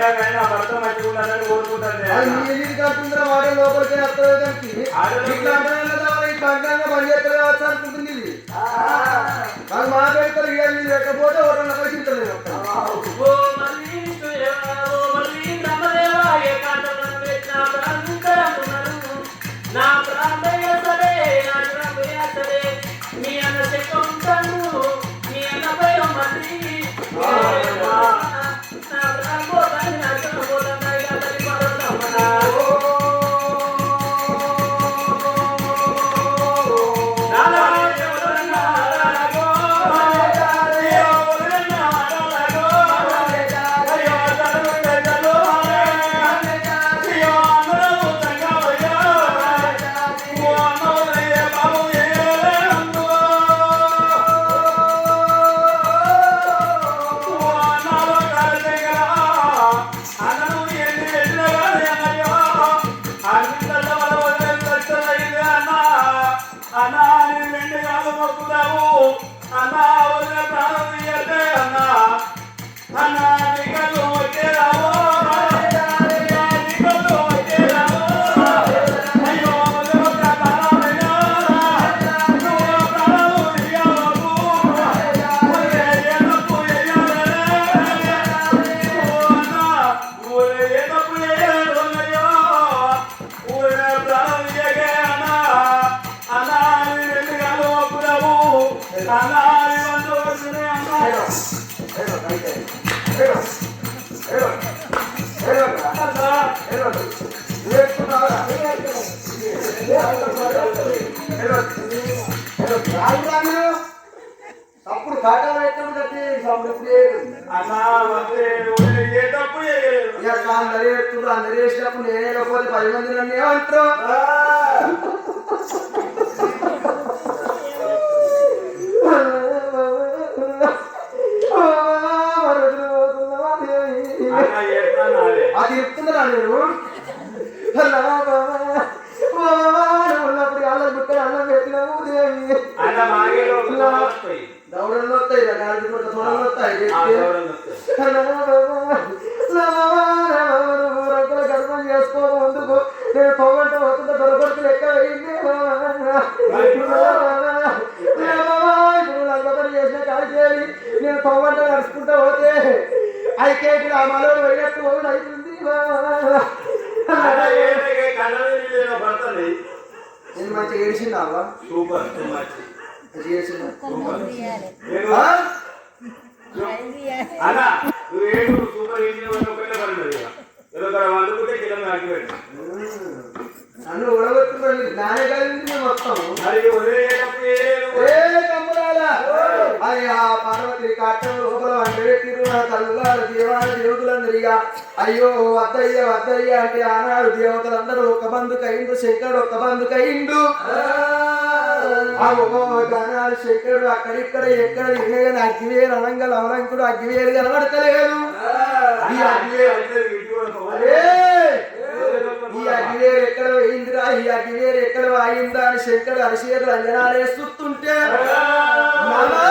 పోయినా కానీ నా భర్త మంచిగా ఉండాలని కోరుకుంటాను కట్టుందిరా వాడే లోపలికి వస్తుంది దానికి ఇట్లా అంటే పని చేస్తారు కావచ్చు అనుకుంటుంది ఇది. మా పెడతారు లేకపోతే అప్పుడు కాటాలు పెట్టినప్పుడు కట్టి తప్పు అందరూ ఎత్తురు అందరూ వేసినప్పుడు నేనే? లేకపోతే పది మంది నన్ను ఏమంటారు అది చెప్తున్నారా నేను ఉన్నప్పుడు అల్లం బుట్ట అల్లం పెట్టినాము వస్తాయి దౌడలు వస్తాయి దూరం వస్తాయి అన్న నువ్వు ఏడు సూపర్ ఇంజిన్ ఒకటే పడుతుంది ఇక ఏదో నన్ను ఉడగొట్టుకొని నానే కలిగింది మేము వస్తాము మరి వదిలేటప్పుడు అది ఆ పార్వతి కట్టం లోపల వంటబెట్టిరు ఆ తల్లులారు దేవాల దేవతలందరిగా అయ్యో వద్దయ్య వద్దయ్య అంటే ఆనాడు దేవతలందరూ ఒక బంధుకు అయిండు శంకరుడు ఒక ఆ గణాలు శంకరుడు అక్కడిక్కడ ఎక్కడ తిరిగే అగ్గివేరు అనంగల్ అవలంకుడు అగ్గివేరు కనబడతలేదు. ఈ అగ్గివేరు అరే! ఈ అగ్గివేరు ఎక్కడ వేయిందిరా ఈ అగ్గివేరు ఎక్కడ వాయిందా అని శంకరుడు అరిసేరు అంజనాలు వేస్తుంటే మామా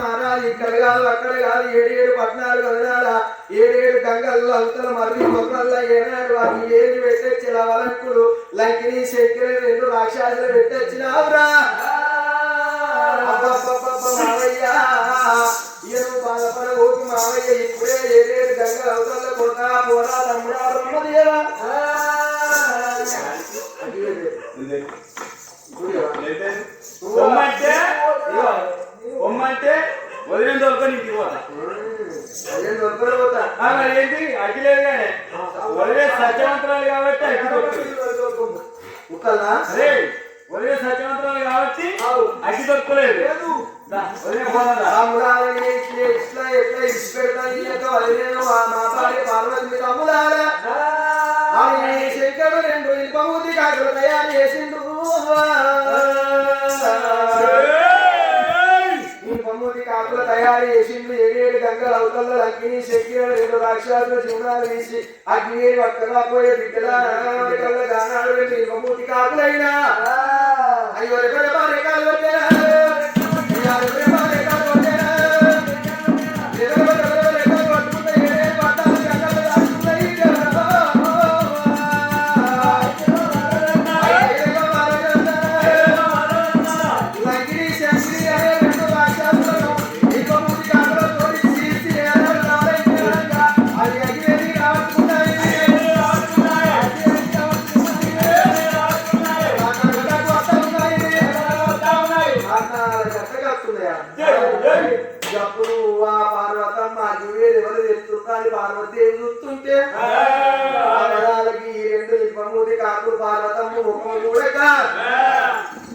మహారాజు ఇక్కడ కాదు అక్కడ కాదు ఏడేడు పద్నాలుగు వదనాల ఏడేడు గంగల్లో అవతల మర్రి మొక్కల్లో ఏనాడు వాటి ఏది పెట్టొచ్చిన వలంకుడు లంకిని శంకరి రెండు రాక్షసులు పెట్టొచ్చినావురా మావయ్య ఈయన బాధపడ ఓటు మావయ్య ఇప్పుడే ఏడేడు గంగ అవతల తమ్ముడా బ్రహ్మదేవా ఇగో, పొమ్మంటే వదిలిన దొరకని ఇంటికి పోతా. మరి ఏంటి? అగ్గి లేదు కానీ వదిలే సత్యవంతరాలు కాబట్టి అరే వదిలే సత్యవంతరాలు కాబట్టి అగ్గి దొరకలేదు వదిలే పోదా ఎట్లా ఇచ్చి పెడతాను రాక్షసుల జీవనాలు వేసి అగ్ని పక్కన పోయే బిడ్డల? కళ్ళ గానాడు రెండు ఇల్పమూతి కాకులైనా? అయ్యో రేపటి పార్వతమ్మ ముఖం కూడా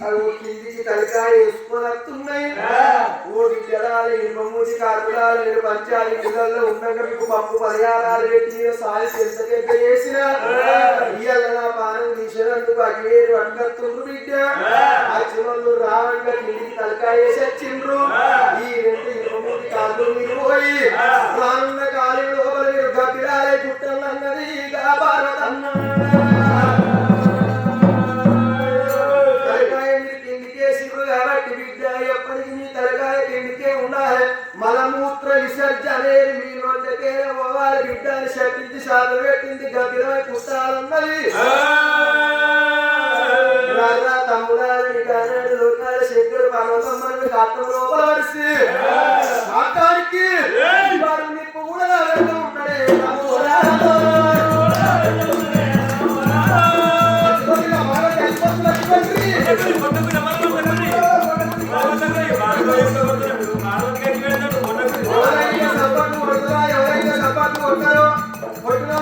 అవి కిందికి తలకాయ వేసుకొని వస్తున్నాయి. ఓడి జలాలు ఇప్పమూతి కాకులాలు నేను పంచాలి ఇళ్ళల్లో ఉండగా మీకు పప్పు పరిహారాలు పెట్టి సాయి చెంతకెక్క చేసిన. ఇయ్యాల నా పానం తీసినందుకు అగివేరు అట్టత్తుండ్రు బిడ్డ. ఆ చివళ్ళు రావంగా కిందికి తలకాయ వేసి వచ్చిండ్రు. ఈ రెండు ఇప్పమూతి కాకులు మీరు పోయి రానున్న కాలం లోపల మీరు గబ్బిలాలే పుట్టాలన్నది ఇక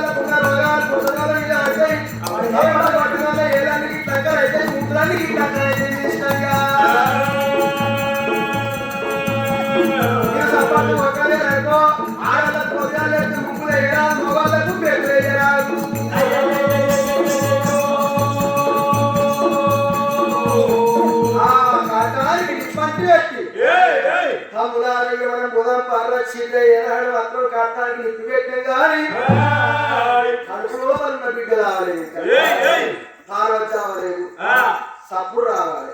కొట్టినోళ్ళకు ఉన్న రోగాలు కాటానికి నిప్పంటి పెట్టి మనం బుధం ఏనాడు మాత్రం కడుపులో ఉన్న బిడ్డ రావాలి తారొచ్చి రావలేదు సప్పుడు రావాలి.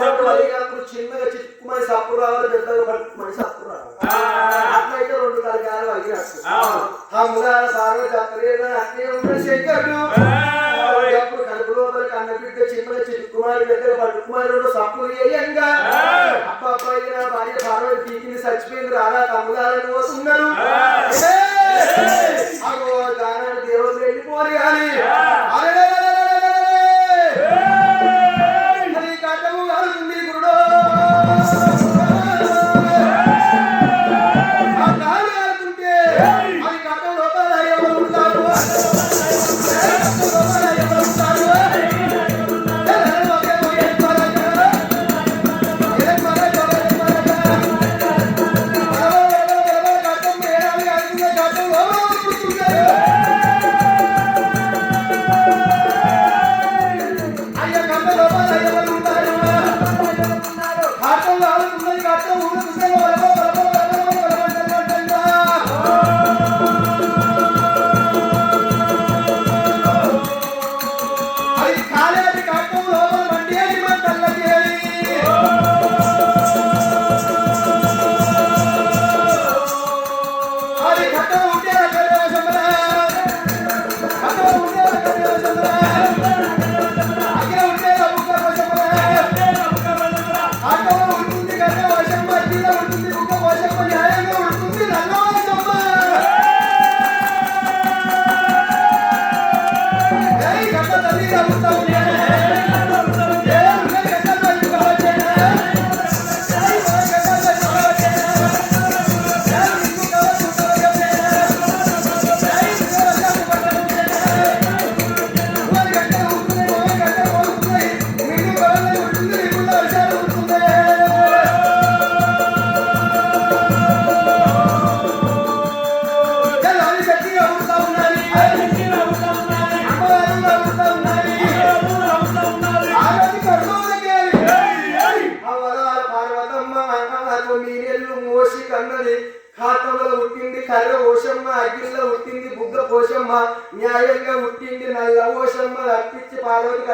సప్పుడు? అడిగినప్పుడు చిన్నగా చిక్కుమని సప్పుడు రావాలి పెద్దగా పట్టుకుమని సప్పుడు రావాలి. అట్లయితే రెండు కలగాలు అడిగినట్టు సార్లు చెప్పలేదు అట్లే ఉన్న శంకరుడు అప్పుడు కడుపు లోపల కన్న బిడ్డ చిన్నగా చిక్కుమారి దగ్గర పట్టుకుమారి రెండు సప్పులు వేయంగా అబ్బాయి నా భార్య పార్వతి పీకిని చచ్చిపోయింది రారా తమ్ముదాలని పోతున్నారు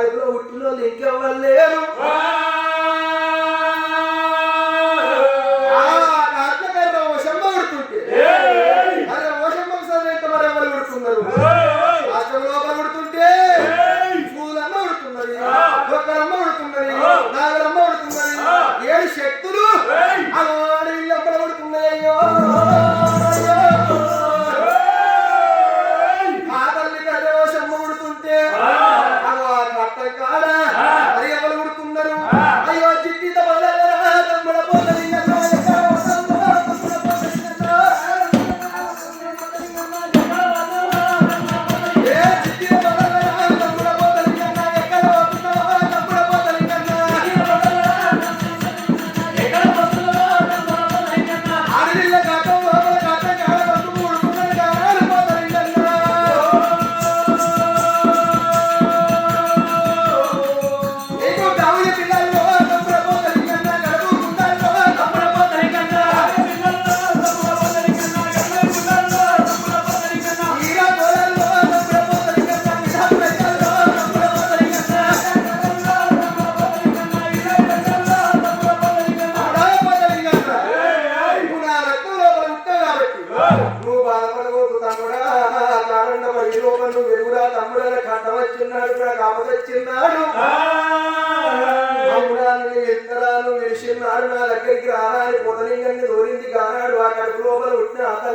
పార్వతి కడుపులో పుట్టిన ఇంకెవ్వరు లేరు.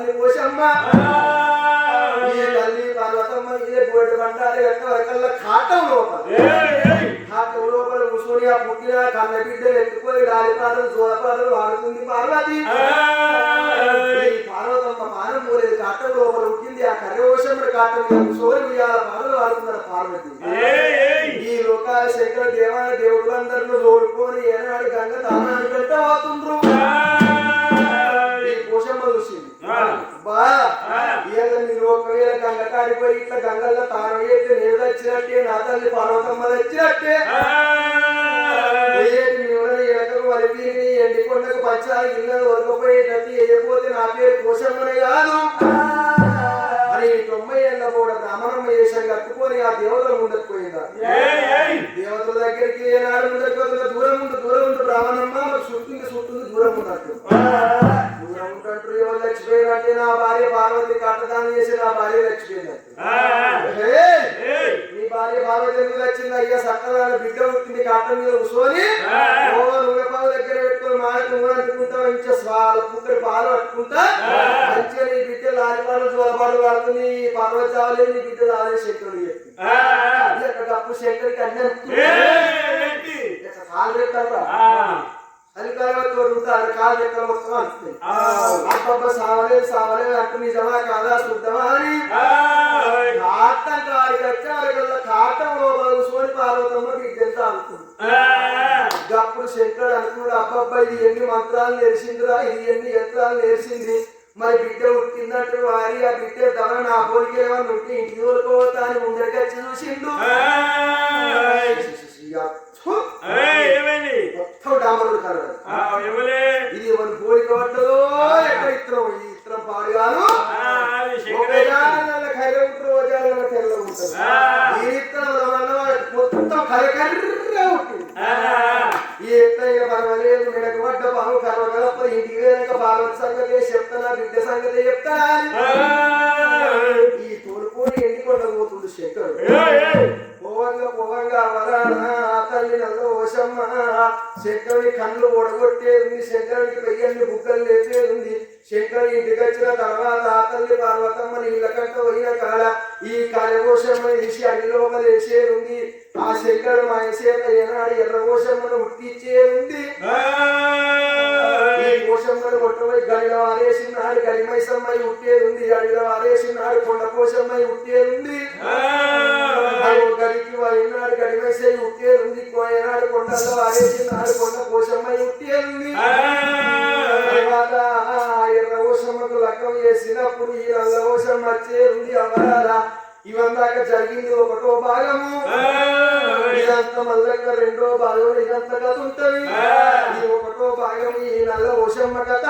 తల్లి పోషమ్మ ఈ తల్లి పర్వతమ్మ ఇదే పోటీ పంటారు ఎక్క వరకల్లా కాటం లోపల కాటం లోపల కూర్చొని ఆ పుట్టిన కన్న బిడ్డలు ఎత్తుకొని గాలిపాటలు జోలపాటలు ఆడుతుంది పార్వతి. ఈ పార్వతమ్మ పానం పోలేదు కాటం లోపల పుట్టింది. ఆ కర్రవశముడు కాటం సోరి ఉయ్యాల పాటలు ఆడుతున్నారు పార్వతి. ఈ లోకాల శంకర దేవాల దేవుళ్ళందరినీ తోడుకొని ఏనాడు గంగ తానాన్ని పెట్టబోతుండ్రు ఈ భార్య చచ్చిపోయినట్టు హే! నీ భార్య పార్వతి ఎందుకు వచ్చింది? అయ్యా సక్కదాని బిడ్డ పుట్టింది కట్టం మీద కూర్చొని నూనె పాలు దగ్గర పెట్టుకొని మాకు నూనె అంటుకుంటా మంచిగా స్వాల కుక్కడి పాలు పట్టుకుంటా మంచిగా నీ బిడ్డ లాలిపాలు జోలపాలు పడుతుంది పార్వతి చావలేదు నీ బిడ్డ చావలేదు శంకరుడు చెప్పి ఇక్కడ అప్పుడు శంకరికి అన్ని అనుకుంటుంది. ఇక కాలు శుద్ధమా అని. కాటం కాడికి వచ్చారు కాటం లోపల కూర్చొని పార్వతమ్మ బిడ్డెంత అనుకుంది అప్పుడు శంకరుడు అనుకున్నాడు అబ్బబ్బా ఇది ఎన్ని మంత్రాలు నేర్చిందిరా ఇది ఎన్ని యంత్రాలు నేర్చింది? మరి బిడ్డ ఉట్టిందంటే వారి ఆ బిడ్డ ధర నా పోలికి ఏమన్నా ఉంటే ఇంటికి ఊరుకోవద్దా అని ముందరికి వచ్చి చూసిండు థు, మొత్తం డామరుడు కలడు ఇది మన పోలిక పడ్డదో ఎక్కడ ఇత్రం ఈ ఇత్రం పాడుగాను కర్ర ఉంటుంది ఒకజాల తెల్ల ఉంటుంది. ఈ ఇత్రం వల్ల మొత్తం కరకర్ర ఉంటుంది. ఈ ఎత్తైన పర్వాలేదు మెడకు పడ్డ పాము కర్మ కలప ఇంటికి వేయక పార్వతి సంగతి చెప్తానా బిడ్డ సంగతి చెప్తానా శంకరుని కళ్ళు ఓడగొట్టేది శంకరునికి పెయ్యన్ని బుగ్గలు లేపేది శంకరు ఇంటికి వచ్చిన తర్వాత ఆ తల్లి పార్వతమ్మ నీళ్ళకంట పోయిన కాడ ఈ కలగోషమ్మ వేసి అన్ని వేసేది ఉంది. ఆ శంకరుడు మా చేత ఏనాడు ఎర్రగోషమ్మను ముట్టించేది ఉంది. కోశమ్మను కొట్టబోయి గడిలో ఆరేసినాడు. గడిమైసమ్మై ఉట్టేది ఉంది. అడిలో ఆరేసినాడు. కొండ కోశమ్మై ఉట్టేది అయ్యో గడికి వైనాడు గడిమైసై ఉట్టేది ఉంది. కోయనాడు కొండలో ఆరేసినాడు కొండ కోశమ్మై ఉట్టేది ఉంది. తర్వాత ఎర్ర కోశమ్మకు లగ్గం చేసినప్పుడు ఈ నల్ల కోశం వచ్చేది ఉంది అవరాల ఇవందాక జరిగింది ఒకటో భాగము. ఇదంతా మళ్ళంగా రెండో భాగం ఇదంతా కథ ఉంటది. ఈ ఒకటో భాగం ఈ నల్ల ఓషమ్మ కథ.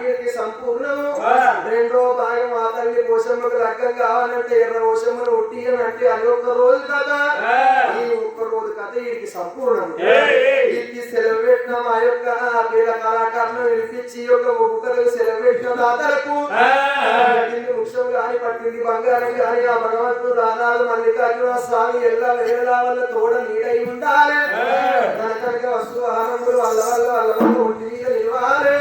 వీరికి సంపూర్ణము. రెండో ఓషమ్మకు లగ్గం కావాలంటే ఎర్ర ఓషమ్మను ఒట్టి అని అంటే అది ఒక్క రోజు కథ ఈ ఒక్క రోజు కథ వీరికి సంపూర్ణం వీరికి సెలవు పెట్టిన మా యొక్క వీళ్ళ కళాకారులను వినిపించి యొక్క ముక్కలకు సెలవు పెట్టిన దాతలకు వృక్షం గాని పట్టింది బంగారం గాని ఆ భగవంతుడు రానాలు మల్లికార్జున స్వామి ఎల్ల వేళ వల్ల తోడ నీడై ఉండాలి. కనుక వస్తు ఆనందులు వల్ల వల్ల వల్ల వల్ల ఒంటి మీద నిలవాలి.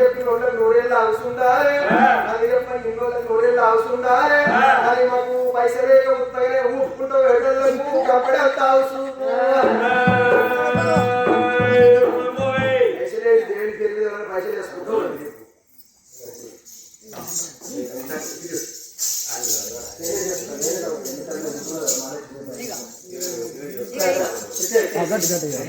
చెప్పిన వాళ్ళకి నూరేళ్ళు చెప్పిన అవసుండాలి అది మాకు పైసలే ఉత్తగానే ఊపుకుంటూ వెళ్ళలకు అవసరం పైసలే దేవుని పేరు మీద ఎవరైనా పైసలు వేసుకుంటూ ఉంటుంది. గట్టి గట్టిగా